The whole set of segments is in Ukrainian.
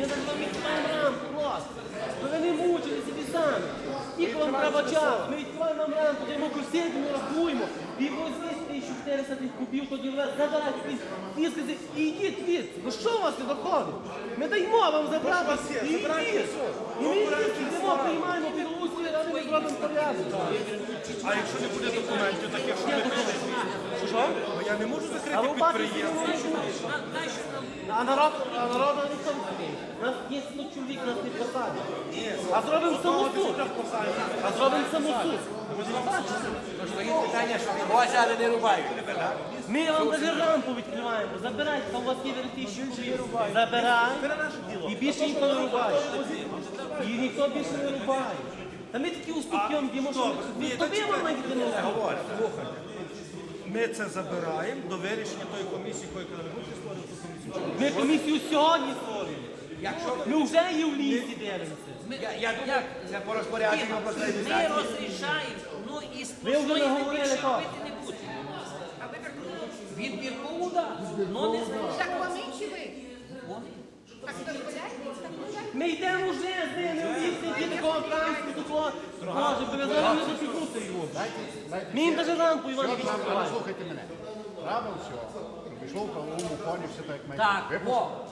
Вами відкриваємо рамку, власне. Ну ви не мучили собі самі. Скільки вам треба? Ми відкриваємо вам рамку, даємо курсетку, ми рахуємо. І возьміть 1400 тих кубів, тоді забирайте і сказати, і йдіть від. Ну що у вас не доходить? Ми даємо вам забрати. І йдіть. І ми йдемо, приймаємо під руку, і ми зробимо порядок. А якщо не буде документів, таких, що ми прийшли, Що? я не можу закрити підприємство. А народ, а народу ніхто не. У нас є чоловік, нас не посадять. А зробимо самосуд. А зробимо самосуд. Ось, але не рубають. Ми вам рампу відкриваємо. Забирайте, там у вас є. Забирай. І більше ніхто не рубає. І ніхто більше не рубає. Та ми такі уступки дімо, що ви то ви вам навіть не. Ми це забираємо до вирішення тої комісії, коли ви будете створювати комісію. Ми комісію сьогодні створюємо. Ми вже є в лісі дивимося. Я, я думаю, це по розпорядженню обласної Ми адміністрації. розрішаємо, ну і Ви сплошної вже наговорили, більше так. робити не будемо. Відбіркову. Ну не зможемо. Так вони чи ви? Так дозволяєте? Так дозволяєте? Ми йдемо вже з ними в лісі, є такого транспорту, клас. Боже, зараз не запікнути його. Ми їм даже рампу, Іван Іванович, правильно, слухайте мене. Право все. Пішло в правовому полі, все так як має. Так,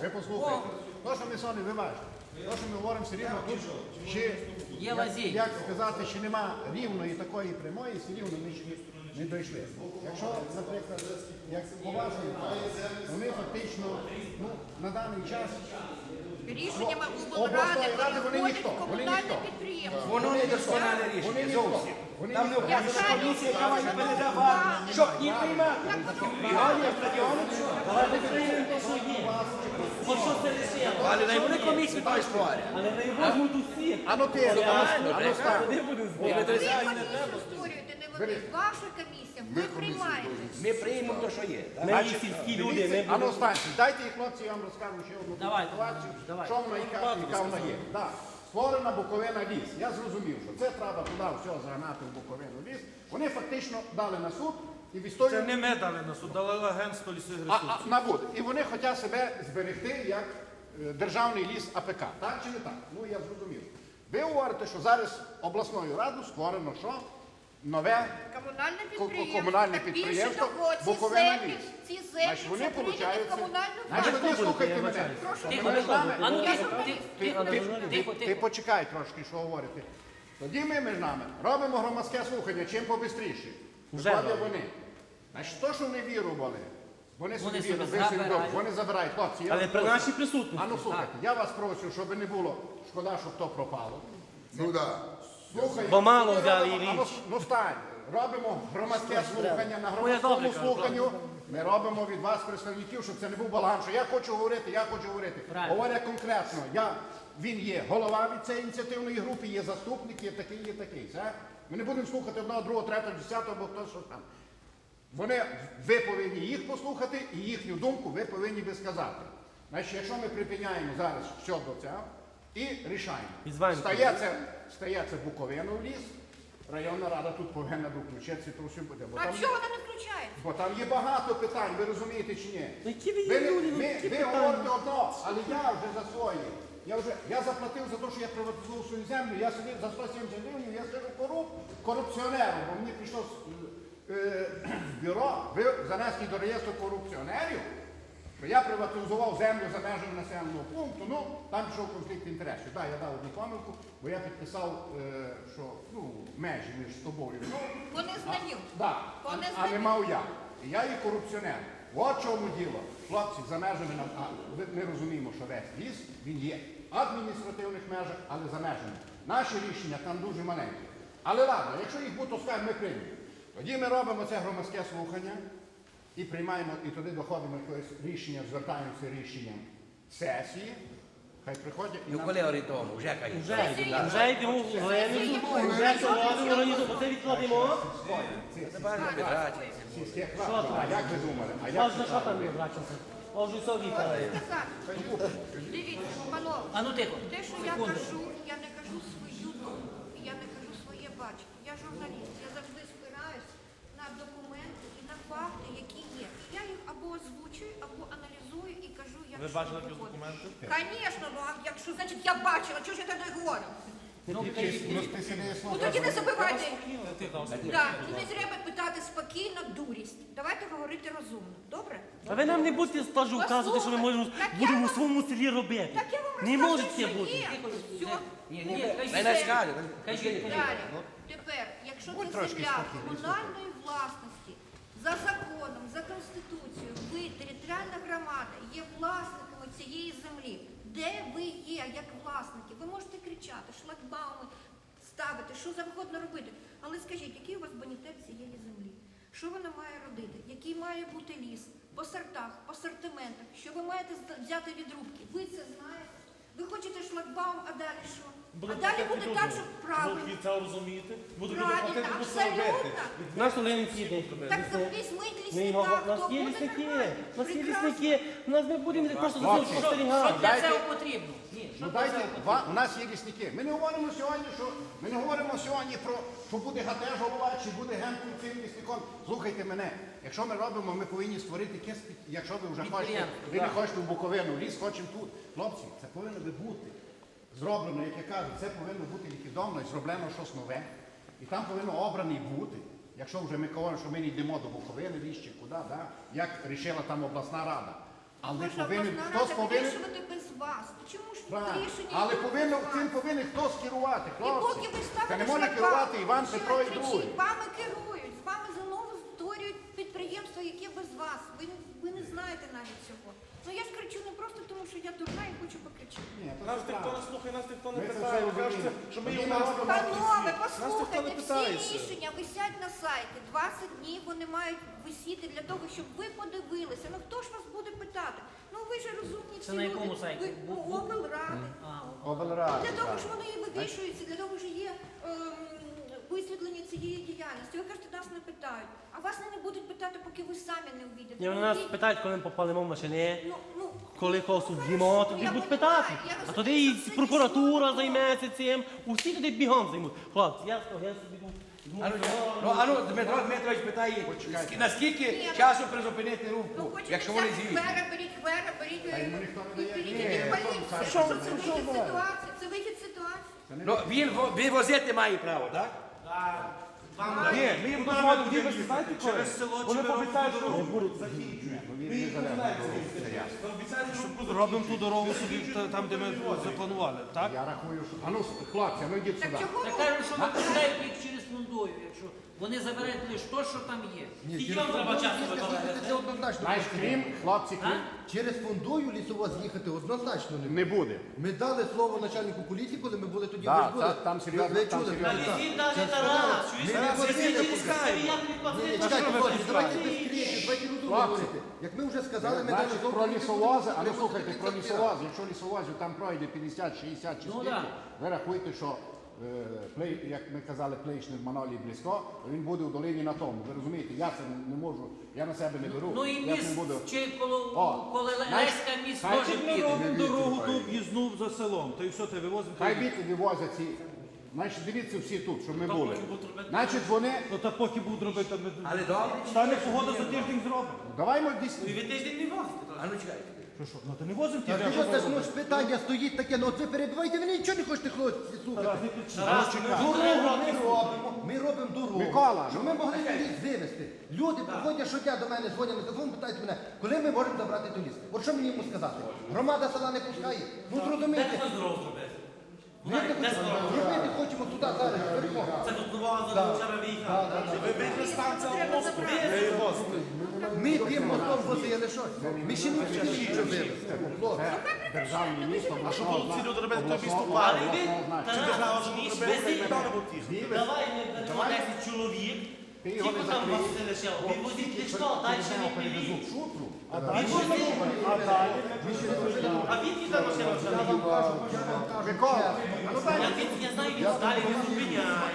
ви послухайте. То, що ми сьогодні виважимо, то, що ми говоримо все рівно, тут ще, Є як, як сказати, що нема рівної такої прямої, все рівно ми ще не дійшли. Якщо, наприклад, як по вашому плану, вони фактично, ну, на даний час, Рішеннями обласної ради вони переходять ніхто, вони комунальне ніхто. підприємство. Воно не досконале рішення зовсім. Вони Там не ніхто. комісія, яка має передавати, щоб не приймати. Реально, стадіони, що? Давайте приймемо те, що. От що це рішення? Але не вони комісію той створять. Але не возьмуть усіх. А ну ти, а ну буде збір. не комісію створюєте, не вони. Ваша комісія, ви приймаєте. Ми приймемо те, що є. Ми є сільські люди, ми А ну станьте, дайте їх хлопці, я вам розкажу ще одну ситуацію, що вона яка, яка вона є. Створена Буковина ліс. Я зрозумів, що це треба туди все загнати в Буковину ліс. Вони фактично дали на суд і Це не ми дали на суд, дали агентство лісових ресурсів. а, а. І вони хочуть себе зберегти як е, державний ліс АПК. Так чи не так? Ну я зрозумів. Ви говорите, що зараз обласною радою створено що? Нове Комунальне ко- підприємство. комунальне Так більше підприємство ці Буковина землі, ліс. ці землі Значить, вони вже прийняті в получаються. комунальну Значить, ви слухайте мене. Тихо, Ми А ну тихо, тихо, Ти, тихо, ти, тихо, ти тихо. почекай трошки, що говорити. Тоді ми між нами робимо громадське слухання, чим побистріше. Вже Виходять робимо. вони. Значить, то, що не вірували, вони собі Вони собі вірили, ви собі забирають. добре, вони забирають. Хлопці, я Але вас при прошу. нашій присутності. А ну слухайте, я вас прошу, щоб не було шкода, щоб то пропало. Ну да. Слухай, Бо мало ми взяли робимо- а ну, річ. ну стань, робимо громадське слухання на громадському слуханню. Ми робимо від вас представників, щоб це не був балаган, що я хочу говорити, я хочу говорити. Правильно. Говорять конкретно, я, він є голова від цієї ініціативної групи, є заступник, є такий, є такий. Це? Ми не будемо слухати одного, другого, третього, десятого, бо хто що там. Вони, ви повинні їх послухати і їхню думку ви повинні би сказати. Значить, якщо ми припиняємо зараз все до цього і рішаємо, стається, стається Буковину в ліс, районна рада тут повинна включитися, то все буде. Бо А там, чого вона не включає? бо там є багато питань, ви розумієте чи ні? Ну, які ви Ви, люди, ну, ви, які ви говорите одно, але я вже за своє. Я вже я заплатив за те, що я приватизував свою землю, я сидів за 170 гривень, я скажу коруп, корупціонером, бо мені прийшло е, в бюро, ви занесли до реєстру корупціонерів, що я приватизував землю за межами населеного пункту, ну там пішов конфлікт інтересів. Так, я дав одну помилку, бо я підписав, е, що ну, межі між тобою. Ну, По незнанню. Да. По А, а не мав я. І я є корупціонер. От чому діло. Хлопці, за межами а, ви- ми розуміємо, що весь ліс, він є в адміністративних межах, але за межами. Наші рішення там дуже маленькі. Але ладно, якщо їх будуть, скажемо, ми приймемо. Тоді ми робимо це громадське слухання і приймаємо, і туди доходимо якогось рішення, звертаємося рішенням сесії. Хай приходять і Ну нам... коли орієнтовно, вже кажуть. Вже йдемо, вже йдемо в Гленицю, вже проводимо організацію. Оце відкладемо. Сільських рад. А як ви думали? А як Можна що там врачиться? О, вже все. Сказати. Дивіться, панове, А ну тихо. те, що я кажу, я не кажу свою думку, я не кажу своє бачення. Я журналіст, я завжди спираюсь на документи і на факти, які є. Я їх або озвучую, або аналізую і кажу, як Ви бачили якісь документи? Звісно, ну а якщо, значить, я бачила, чого ж я тоді говорю? Ну, ти сиди і Ну тоді не забивайте. Так, і не треба питати спокійно дурість. Давайте говорити розумно, добре? А ви нам не будете стажу вказувати, що ми можемо Так я будемо у вам- своєму селі робити. Так я вам Не розказую, можете що бути. є. Все. Ні, ні, кажіть. Дай. Кажіть, кажіть. Далі. Тепер, якщо це земля комунальної власності, за законом, за конституцією, ви, територіальна громада, є власниками цієї землі. Де ви є як власники? Ви можете кричати, шлагбауми ставити, що завгодно робити. Але скажіть, який у вас бонітет цієї землі? Що вона має родити? Який має бути ліс? По сортах, по сортиментах? Що ви маєте взяти від рубки? Ви це знаєте? Ви хочете шлагбаум, а далі що? А далі буде так, що правильно. Будуть це розумієте? Буде Правильно, абсолютно. Наш У нас Так. Так візьміть Ми лісника, у нас хто є буде лісники, нормально. у нас є лісники, у нас ми будемо просто за цим Що для цього потрібно? Ну дайте, цього ва- у нас є лісники. Ми не говоримо сьогодні, що ми не говоримо сьогодні про що буде гатеж голова, чи буде генком цим лісником. Слухайте мене. Якщо ми робимо, ми повинні створити якесь, якщо ви вже хочете, ви не хочете в Буковину, ліс хочемо тут. Хлопці, це повинно би бути. Зроблено, як я кажу, це повинно бути ліквідовано і зроблено щось нове. І там повинно обраний бути. Якщо вже ми говоримо, що ми не йдемо до Буковини, ліс чи куди, да? як рішила там обласна рада. Але Може, повинен, обласна хтось рада повинен. вирішувати без вас. Чому ж Правильно. рішення Але йдуть цим вас? повинен хтось керувати, І хлопці. поки ви ставите не можна шлагбаум, керувати Іван Петро і кричіть, другий. Вами керують, з вами знову створюють підприємства, яке без вас. Ви, ви не знаєте навіть цього. Ну я ж кричу не просто тому, що я дурна і хочу покричати. Ні, Нас ніхто не слухає, нас ніхто не питає. Ви кажете, що ми робимо Панове, Нас не послухайте, всі рішення висять на сайті. 20 днів вони мають висіти для того, щоб ви подивилися. Ну хто ж вас буде питати? Ну ви ж розумні всі Це на люди. якому сайті? Ви Бу- ну, облради. Облради, Для того ж вони і вивішуються, для того ж є ем, висвітлення цієї діяльності. Ви кажете, нас не питають. А вас не будуть питати, поки ви самі не увійдете. Ні, вони нас питають, коли ми попалимо в машини, Ну, ну, коли когось вб'ємо, тоді будуть питати. А тоді і прокуратура займеться цим, усі туди бігом займуть. Хлопці, я скажу, я собі Ану, ну, ану, Дмитро Дмитрович питає, скі- наскільки ну- часу призупинити Ну, рубку, якщо вони взяти хвера, беріть хвера, беріть е, беріть що поліція. ви, Що це вихід з ситуації? Це вихід ситуації. Ну, він, во- він возити має право, так? Ні, ми їм дозволимо коли? через село, ми робимо ту дорогу. Ми їх Робимо ту дорогу собі та- там, де ми запланували, так? Я рахую, що. Ану, ну, хлопці, ну йдіть Так сюди. чого Я ви кажу, що ви пускаєте їх через фундою, якщо вони забирають лише те, що там є. скільки вам треба часу? Це однозначно. Знаєш, крім, хлопці, крім, Через фондою лісовоз їхати однозначно не буде. не буде. Ми дали слово начальнику поліції, коли ми були тоді Да, ви ж були. та- там серйозно, Ви там чули, серйозно. так, навіть Тарас, сказали. Ми не Це Ні, ні, чекайте, хлопці, давайте без Ні. давайте розумно Хлопці. говорити. Як ми вже сказали, ми дали Значить, слово. про поліції, лісовози, а ну слухайте, про лісовози, якщо лісовозів там пройде 50, 60 чи Ну, скільки, да. ви рахуйте, що як ми казали, плейшник Манолій близько, він буде в долині на тому. Ви розумієте, я це не, не можу, я на себе не беру. Ну і я міст, буду. чи коло, коли Леська міст хай теж Ми піде. робимо дорогу ту об'їзну за селом, то і все, ти вивозимо. Хай біти вивозять ці. Значить, дивіться всі тут, щоб ми були. Значить, вони. Ну та поки будуть робити, то ми... Але добре. Стане погода за тиждень зробимо. Давай ми дійсно. Ви тиждень не возите. А ну чекай. Що, що, ну то не возимо ті Та речі. що ж ну ж питання стоїть таке, ну от ви перебивайте, ви нічого не хочете хлопці слухати. Дорогу ми робимо, ми робимо дорогу. Микола, Щоб ми могли ліс вивезти. Люди приходять щодня до мене, дзвонять на телефон, питають мене, коли ми можемо забрати той ліс. От що мені йому сказати? Громада села не пускає. Ну Де зрозумійте. ти здорово зробити? Ми не хочемо, зробити хочемо туди зараз. Це тут нова завчора виїхала. Ми мостом возили щось. Ми ще не вивезти. Хлопці. Місто. А що Ці люди роблять той місто Але парк. ви, Тарас, розумієш, вези, давай ми 10 чоловік, тільки там вас закриєш. не лишав, ви возіть лише далі не привіз. А далі? А далі? А відки там не ну дай Я знаю від далі ми зупиняємо,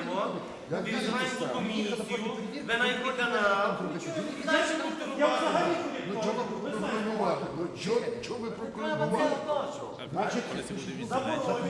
візиваємо ту комісію, ви знайдете канал, далі будете. Ну чого ви прокомунікували? Ну чого, ви точно. Значить,